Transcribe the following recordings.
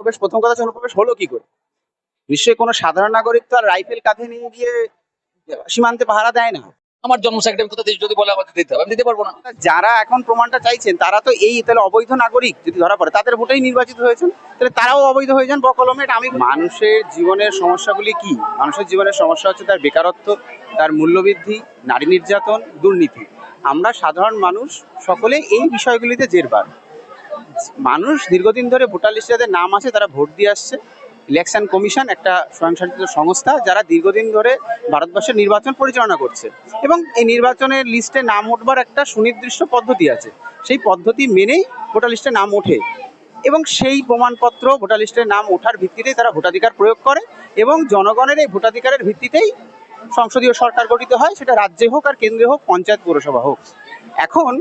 অনুপ্রবেশ প্রথম কথা হচ্ছে অনুপ্রবেশ হলো কি করে? নিশ্চয়ই কোনো সাধারণ নাগরিক তো আর রাইফেল কাঁধে নিয়ে গিয়ে সীমান্তে পাহারা দেয় না। আমার জন্ম সার্টিফিকেট কোথা যদি বলে আমাদের দিতে হবে আমি দিতে পারব না। যারা এখন প্রমাণটা চাইছেন তারা তো এই তাহলে অবৈধ নাগরিক যদি ধরা পড়ে তাদের ভোটেই নির্বাচিত হয়েছেন তাহলে তারাও অবৈধ হয়ে যান বকলমে এটা আমি মানুষের জীবনের সমস্যাগুলি কি? মানুষের জীবনের সমস্যা হচ্ছে তার বেকারত্ব তার মূল্যবৃদ্ধি নারী নির্যাতন দুর্নীতি। আমরা সাধারণ মানুষ সকলে এই বিষয়গুলিতে জেরবার। মানুষ দীর্ঘদিন ধরে ভোটার লিস্টে যাদের নাম আছে, তারা ভোট দিয়ে আসছে। ইলেকশন কমিশন একটা স্বয়ংশাসিত সংস্থা যারা দীর্ঘদিন ধরে ভারতবর্ষের নির্বাচন পরিচালনা করছে। এবং এই নির্বাচনের লিস্টে নাম উঠবার একটা সুনির্দিষ্ট পদ্ধতি আছে। সেই পদ্ধতি মেনেই ভোটার লিস্টে নাম ওঠে। এবং সেই প্রমাণপত্র ভোটার লিস্টে নাম ওঠার ভিত্তিতেই তারা ভোটাধিকার প্রয়োগ করে এবং জনগণের এই ভোটাধিকারের ভিত্তিতেই সংসদীয় সরকার গঠিত হয়। সেটা রাজ্যে হোক আর কেন্দ্রে হোক, পঞ্চায়েত, পৌরসভা হোক। এখন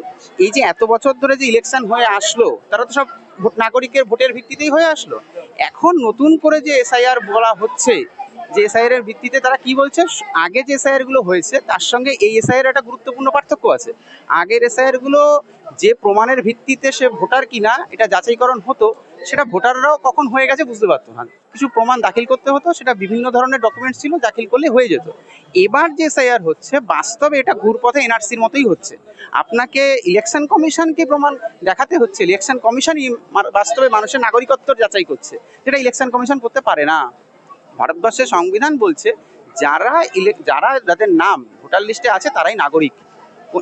এই যে এত বছর ধরে যে ইলেকশন হয়ে আসলো, তারা তো সব নাগরিকের ভোটের ভিত্তিতেই হয়ে আসলো। এখন নতুন করে যে এসআইআর বলা হচ্ছে, যে এসআইআর এর ভিত্তিতে তারা কি বলছে? আগে যে এসআইআরগুলো হয়েছে, তার সঙ্গে এই এসআইআর একটা গুরুত্বপূর্ণ পার্থক্য আছে। আগের এসআইআরগুলো যে প্রমাণের ভিত্তিতে সে ভোটার কিনা, এটা যাচাইকরণ হতো, সেটা ভোটাররাও কখন হয়ে গেছে বুঝতে পারতো না। কিছু প্রমাণ দাখিল করতে হতো, সেটা বিভিন্ন ধরনের ডকুমেন্টস ছিল, দাখিল করলে হয়ে যেত। এবার যে এসআইআর হচ্ছে, বাস্তবে এটা ঘুরপথে এনআরসির মতোই হচ্ছে। আপনাকে ইলেকশন কমিশনকে প্রমাণ দেখাতে হচ্ছে ইলেকশন কমিশনই বাস্তবে মানুষের নাগরিকত্ব যাচাই করছে। যেটা ইলেকশন কমিশন করতে পারে না। ভারতবর্ষের সংবিধান বলছে, যারা যারা যাদের নাম ভোটার লিস্টে আছে, তারাই নাগরিক।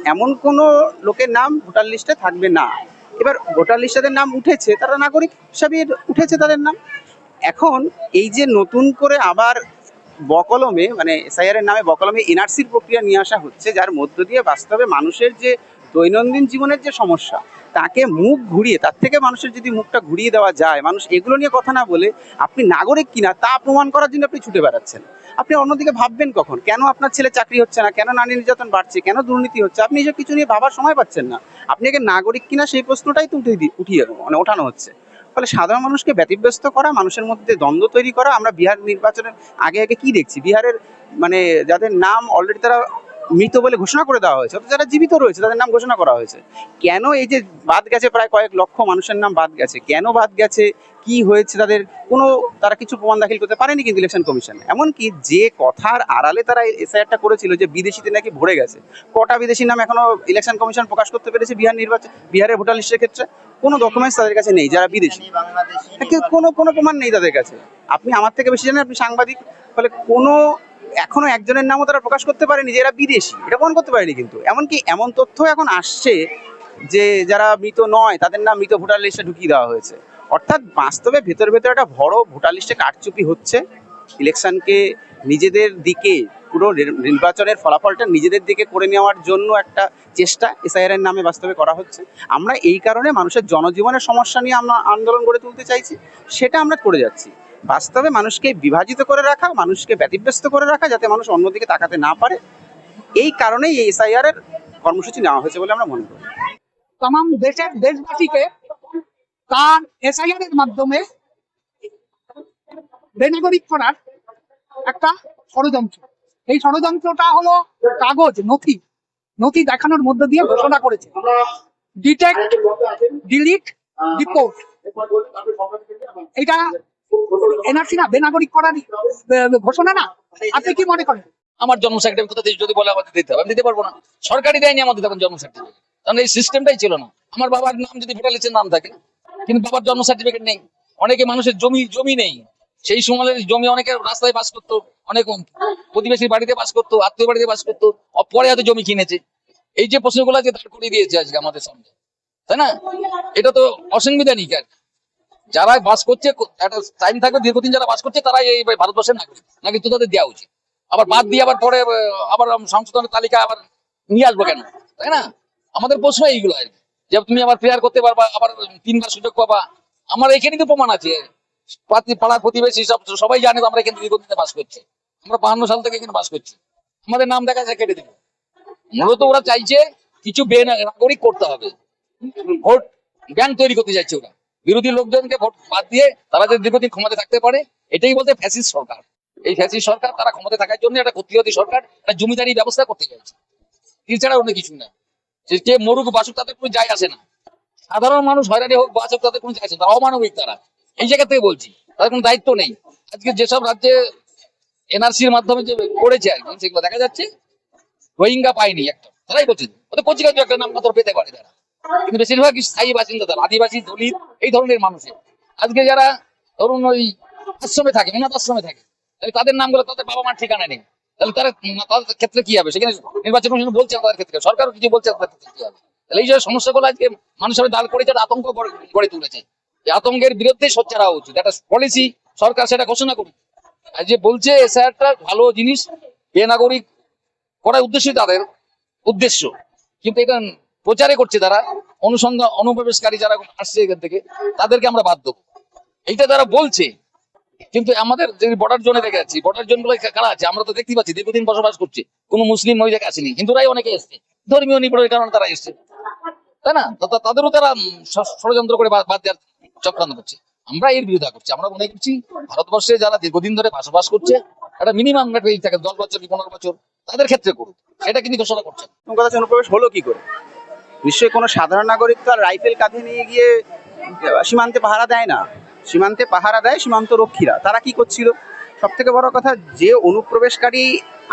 এমন কোনো লোকের নাম ভোটার লিস্টে থাকবে না। এবার ভোটার লিস্টে নাম উঠেছে, তারা নাগরিক হিসাবে উঠেছে তাদের নাম। এখন এই যে নতুন করে আবার বকলমে মানে এসআইআর এর নামে বকলমে এনআরসির প্রক্রিয়া নিয়ে আসা হচ্ছে, যার মধ্য দিয়ে বাস্তবে মানুষের যে দৈনন্দিন জীবনের যে সমস্যা, তাকে মুখ ঘুরিয়ে, তার থেকে মানুষের যদি মুখটা ঘুরিয়ে দেওয়া যায়, মানুষ এগুলো নিয়ে কথা না বলে আপনি নাগরিক কিনা তা প্রমাণ করার জন্য আপনি ছুটে বেড়াচ্ছেন। আপনি অন্যদিকে ভাববেন কখন? কেন আপনার ছেলে চাকরি হচ্ছে না? কেন নারী নির্যাতন বাড়ছে? কেন দুর্নীতি হচ্ছে? আপনি এসব কিছু নিয়ে ভাবার সময় পাচ্ছেন না। আপনি নাগরিক কিনা সেই প্রশ্নটাই তো উঠিয়ে উঠিয়ে মানে ওঠানো হচ্ছে। ফলে সাধারণ মানুষকে ব্যতিব্যস্ত করা, মানুষের মধ্যে দ্বন্দ্ব তৈরি করা, আমরা বিহার নির্বাচনের আগে আগে কি দেখছি? বিহারের মানে যাদের নাম অলরেডি তারা মৃত বলে ঘোষণা করে দেওয়া হয়েছে। যারা জীবিত রয়েছে, তাদের নাম ঘোষণা করা হয়েছে। কেন এই যে বাদ গেছে, প্রায় কয়েক লক্ষ মানুষের নাম বাদ গেছে? কেন বাদ গেছে? কি হয়েছে? তাদের কোনো, তারা কিছু প্রমাণ দাখিল করতে পারেনি কিন্তু ইলেকশন কমিশন এমনকি যে কথার আড়ালে তারা এসআইআরটা করেছিল যে বিদেশিতে নাকি ভরে গেছে। কটা বিদেশি নাম এখনও ইলেকশন কমিশন প্রকাশ করতে পেরেছে বিহার নির্বাচন, বিহারের ভোটার লিস্টের ক্ষেত্রে? কোনো ডকুমেন্টস তাদের কাছে নেই, যারা বিদেশি। একে কোনো কোনো প্রমাণ নেই তাদের কাছে। আপনি আমার থেকে বেশি জানেন, আপনি সাংবাদিক। ফলে কোনো এখনও একজনের নামও তারা প্রকাশ করতে পারেনি যে এরা বিদেশি, এটা প্রমাণ করতে পারেনি কিন্তু। এমনকি এমন তথ্য এখন আসছে যে যারা মৃত নয়, তাদের নাম মৃত ভোটার লিস্টে ঢুকিয়ে দেওয়া হয়েছে। অর্থাৎ বাস্তবে ভেতর ভেতর একটা বড় ভোটার লিস্টে কারচুপি হচ্ছে। ইলেকশনকে নিজেদের দিকে পুরো নির- নির্বাচনের ফলাফলটা নিজেদের দিকে করে নেওয়ার জন্য একটা চেষ্টা এসআইআর এর নামে বাস্তবে করা হচ্ছে। আমরা এই কারণে মানুষের জনজীবনের সমস্যা নিয়ে আমরা আন্দোলন গড়ে তুলতে চাইছি, সেটা আমরা করে যাচ্ছি। বাস্তবে মানুষকে বিভাজিত করে রাখা, মানুষকে ব্যতিব্যস্ত করে রাখা, যাতে মানুষ অন্যদিকে তাকাতে না পারে, এই কারণেই এই এসআইআর এর কর্মসূচি নেওয়া হয়েছে বলে আমরা মনে করি। তাম দেশের দেশবাসীকে তার এসআইআর এর মাধ্যমে বেনাগরিক করার একটা ষড়যন্ত্র। এই ষড়যন্ত্রটা হলো কাগজ, নথি। নথি দেখানোর মধ্য দিয়ে ঘোষণা করেছে। ডিটেক্ট ডিলিট রিপোর্ট এটা এনআরসি না? বেনাগরিক করার ঘোষণা না? আপনি কি মনে করেন? আমার জন্ম সার্টিফিকেট যদি বলে আমাদের দিতে হবে, আমি দিতে পারব না। সরকারি দেয়নি আমাদের তখন জন্ম সার্টিফিকেট কারণ এই সিস্টেমটাই ছিল না। আমার বাবার নাম যদি ভোটার লিস্টের নাম থাকে, কিন্তু বাবার জন্ম সার্টিফিকেট নেই। অনেকে মানুষের জমি জমি নেই। সেই সময় জমি অনেকে রাস্তায় বাস করতো, অনেক প্রতিবেশীর বাড়িতে বাস করতো, আত্মীয় বাড়িতে বাস করতো পরে হয়তো জমি কিনেছে। এই যে প্রশ্নগুলো আজকে দাঁড় করিয়ে দিয়েছে আজকে আমাদের সামনে, তাই না? এটা তো অসাংবিধানিক আর যারা বাস করছে, একটা টাইম থাকবে, দীর্ঘদিন যারা বাস করছে, তারাই এই ভারতবর্ষের নাগরিক। নাকি তো তাদের দেওয়া উচিত? আবার বাদ দিয়ে আবার পরে আবার সংশোধনের তালিকা আবার নিয়ে আসব কেন? তাই না? আমাদের প্রশ্ন এইগুলো আর কি। যে তুমি আবার ফেয়ার করতে পারবা, আবার তিনবার সুযোগ পাবা। আমার এখানে তো প্রমাণ আছে। পাড়া প্রতিবেশী সব সবাই জানে আমরা এখানে দীর্ঘদিনে বাস করছি। আমরা বাহান্ন সাল থেকে এখানে বাস করছি। আমাদের নাম দেখা যায় কেটে দেবে মূলত ওরা চাইছে কিছু বেনাগরিক করতে হবে। ভোট ব্যাংক তৈরি করতে চাইছে ওরা। বিরোধী লোকজনকে ভোট বাদ দিয়ে তারা যদি দীর্ঘদিন ক্ষমতা থাকতে পারে, এটাই বলতে ফ্যাসিস সরকার। এই ফ্যাসিস সরকার তারা ক্ষমতা থাকার জন্য একটা কর্তৃপতি সরকার, একটা জমিদারি ব্যবস্থা করতে চাইছে। এছাড়া অন্য কিছু না। যে মরুক বাসুক তাদের কোনো যায় আসে না। সাধারণ মানুষ হয়রানি হোক বাসুক তাদের কোনো যায় আসে না। অমানবিক তারা। এই জায়গা থেকে বলছি তাদের কোনো দায়িত্ব নেই। আজকে যেসব রাজ্যে এনআরসির মাধ্যমে যে করেছে আর কি, সেগুলো দেখা যাচ্ছে, রোহিঙ্গা পায়নি একটা। তারাই বলছে ওদের কচিকাচু একটা নাম মাত্র পেতে পারে তারা। কিন্তু বেশিরভাগই স্থায়ী বাসিন্দা তারা, আদিবাসী, দলিত, এই ধরনের মানুষের। আজকে যারা ধরুন ওই আশ্রমে থাকে অনাথ আশ্রমে থাকে, তাহলে তাদের নামগুলো তাদের বাবা মার ঠিকানা নেই। তাহলে তারা তাদের ক্ষেত্রে কি হবে? সেখানে নির্বাচন কমিশন বলছে তাদের ক্ষেত্রে সরকারও কিছু বলছে তাদের ক্ষেত্রে কি হবে? তাহলে এই যে সমস্যাগুলো আজকে মানুষের দাঁড় করেছে আতঙ্ক গড়ে তুলেছে। আতঙ্কের বিরুদ্ধে সোচ্চার হওয়া উচিত। একটা পলিসি সরকার সেটা ঘোষণা করুক। আর যে বলছে এসআইআরটা ভালো জিনিস বেনাগরিক করার উদ্দেশ্যই তাদের উদ্দেশ্য। কিন্তু এটা প্রচারে করছে তারা অনুসন্ধান, অনুপ্রবেশকারী যারা আসছে এখান থেকে, তাদেরকে আমরা বাদ দেবো। এইটা তারা বলছে। কিন্তু আমাদের যে বর্ডার জোনে দেখে যাচ্ছি বর্ডার জোনগুলো কারা আছে? আমরা তো দেখতে পাচ্ছি, দীর্ঘদিন বসবাস করছে। কোনো মুসলিম জায়গায় আসেনি। হিন্দুরাই অনেকে এসছে। ধর্মীয় নিপড়ের কারণে তারা এসছে। তাই না? তাদেরও তারা ষড়যন্ত্র করে বাদ দেওয়ার চক্রান্ত করছে। আমরা এর বিরোধিতা করছি। আমরা মনে করছি ভারতবর্ষে যারা দীর্ঘদিন ধরে বসবাস করছে, একটা মিনিমাম এই থাকে, দশ বছর কি পনেরো বছর, তাদের ক্ষেত্রে করুক। এটা কিন্তু ঘোষণা করছে অনুপ্রবেশ হলো কি করে? নিশ্চয়ই কোনো সাধারণ নাগরিক তো রাইফেল কাঁধে নিয়ে গিয়ে সীমান্তে পাহারা দেয় না। সীমান্তে পাহারা দেয় সীমান্ত রক্ষীরা তারা কি করছিল? সব থেকে বড় কথা, যে অনুপ্রবেশকারী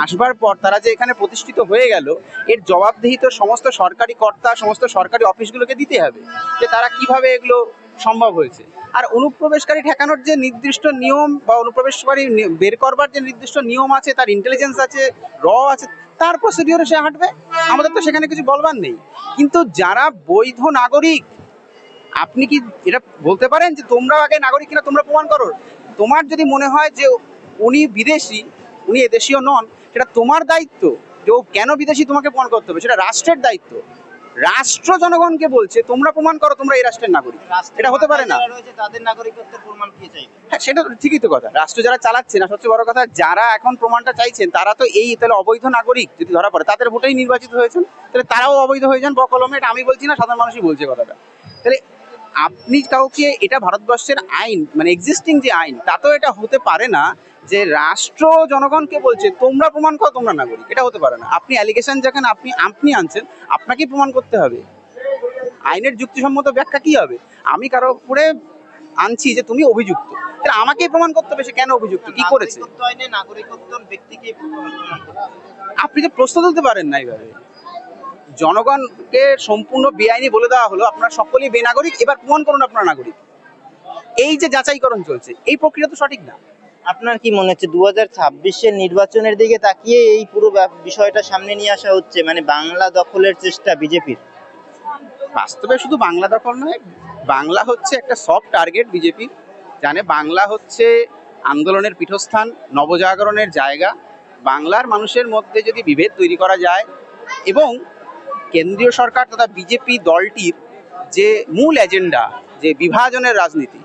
আসবার পর তারা যে এখানে প্রতিষ্ঠিত হয়ে গেল, এর জবাবদিহি তো সমস্ত সরকারি কর্তা, সমস্ত সরকারি অফিসগুলোকে দিতে হবে। যে তারা কীভাবে এগুলো সম্ভব হয়েছে। আর অনুপ্রবেশকারী ঠেকানোর যে নির্দিষ্ট নিয়ম বা অনুপ্রবেশকারী বের করবার যে নির্দিষ্ট নিয়ম আছে, তার ইন্টেলিজেন্স আছে র আছে, তার প্রসিডিওরে সে হাঁটবে। আমাদের তো সেখানে কিছু বলবার নেই। কিন্তু যারা বৈধ নাগরিক, আপনি কি এটা বলতে পারেন যে তোমরা আগে নাগরিক কিনা তোমরা প্রমাণ করো? তোমার যদি মনে হয় যে উনি বিদেশি, উনি এদেশীয় নন, সেটা তোমার দায়িত্ব যে ও কেন বিদেশি তোমাকে প্রমাণ করতে হবে? সেটা রাষ্ট্রের দায়িত্ব। রাষ্ট্র জনগণকে বলছে তোমরা প্রমাণ করো তোমরা এই রাষ্ট্রের নাগরিক। এটা হতে পারে না। তাদের নাগরিকত্বের প্রমাণ কি চাইবে? হ্যাঁ সেটা তো ঠিকই তো কথা। রাষ্ট্র যারা চালাচ্ছে না সবচেয়ে বড় কথা যারা এখন প্রমাণটা চাইছেন তারা তো এই তাহলে অবৈধ নাগরিক যদি ধরা পড়ে তাদের ভোটেই নির্বাচিত হয়েছেন তাহলে তারাও অবৈধ হয়ে যান বকলমে এটা আমি বলছি না সাধারণ মানুষই বলছে কথাটা। তাহলে আপনি কাউকে এটা ভারতবর্ষের আইন মানে এক্সিস্টিং যে আইন তাতেও এটা হতে পারে না যে রাষ্ট্র জনগণকে বলছে তোমরা প্রমাণ করো তোমরা নাগরিক। এটা হতে পারে না। আপনি অ্যালিগেশন যখন আপনি আপনি আনছেন আপনাকেই প্রমাণ করতে হবে। আইনের যুক্তিসম্মত ব্যাখ্যা কি হবে? আমি কারও উপরে আনছি যে তুমি অভিযুক্ত। তাহলে আমাকেই প্রমাণ করতে হবে সে কেন অভিযুক্ত কি করেছে। আপনি তো প্রশ্ন তুলতে পারেন না এইভাবে। জনগণকে সম্পূর্ণ বেআইনি বলে দেওয়া হলো। আপনারা সকলেই বেনাগরিক এবার প্রমাণ করুন আপনারা নাগরিক। এই যে যাচাইকরণ চলছে এই প্রক্রিয়া তো সঠিক না। আপনার কি মনে হচ্ছে দু হাজার ছাব্বিশের নির্বাচনের দিকে তাকিয়ে এই পুরো বিষয়টা সামনে নিয়ে আসা হচ্ছে? মানে বাংলা দখলের চেষ্টা বিজেপির। বাস্তবে শুধু বাংলা দখল নয় বাংলা হচ্ছে একটা সফট টার্গেট বিজেপি। জানে বাংলা হচ্ছে আন্দোলনের পীঠস্থান নবজাগরণের জায়গা। বাংলার মানুষের মধ্যে যদি বিভেদ তৈরি করা যায় এবং কেন্দ্রীয় সরকার তথা বিজেপি দলটির যে মূল এজেন্ডা, যে বিভাজনের রাজনীতি,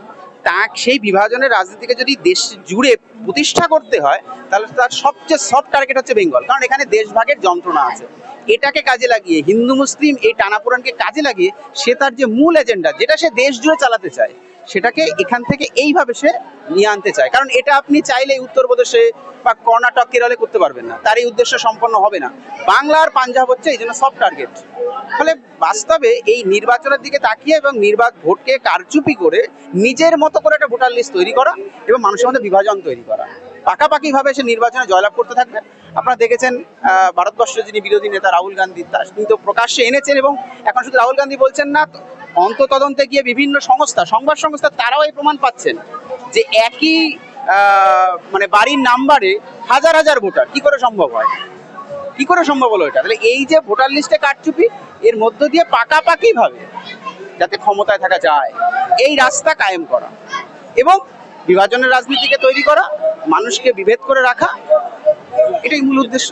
তা সেই বিভাজনের রাজনীতিকে যদি দেশ জুড়ে প্রতিষ্ঠা করতে হয়, তাহলে তার সবচেয়ে সফট টার্গেট হচ্ছে বেঙ্গল। কারণ এখানে দেশভাগের যন্ত্রণা আছে। এটাকে কাজে লাগিয়ে, হিন্দু, মুসলিম এই টানাপোড়ানকে কাজে লাগিয়ে, সে তার যে মূল এজেন্ডা, যেটা সে দেশ জুড়ে চালাতে চায় সেটাকে এখান থেকে এইভাবে সে নিয়ে আনতে চায়। কারণ এটা আপনি চাইলে উত্তরপ্রদেশে বা কর্ণাটক, কেরলে করতে পারবেন না। তার এই উদ্দেশ্য সম্পন্ন হবে না। বাংলা আর পাঞ্জাব হচ্ছে এই জন্য সফট টার্গেট ফলে বাস্তবে এই নির্বাচনের দিকে তাকিয়ে এবং নির্বাচন ভোটকে কারচুপি করে নিজের মতো করে একটা ভোটার লিস্ট তৈরি করা এবং মানুষের মধ্যে বিভাজন তৈরি করা। পাকাপাকিভাবে সে নির্বাচনে জয়লাভ করতে থাকবে। আপনারা দেখেছেন ভারতবর্ষের যিনি বিরোধী নেতা রাহুল গান্ধী, তার তিনি তো প্রকাশ্যে এনেছেন এবং এখন শুধু রাহুল গান্ধী বলছেন না অন্ত তদন্তে গিয়ে বিভিন্ন সংস্থা, সংবাদ সংস্থা, তারাও এই প্রমাণ পাচ্ছেন যে একই মানে বাড়ির নাম্বারে হাজার হাজার ভোটার। কি করে সম্ভব হয়? কি করে সম্ভব হলো এটা? তাহলে এই যে ভোটার লিস্টে কারচুপি, এর মধ্য দিয়ে পাকাপাকি ভাবে যাতে ক্ষমতায় থাকা যায়, এই রাস্তা কায়েম করা এবং বিভাজনের রাজনীতিকে তৈরি করা, মানুষকে বিভেদ করে রাখা, এটাই মূল উদ্দেশ্য।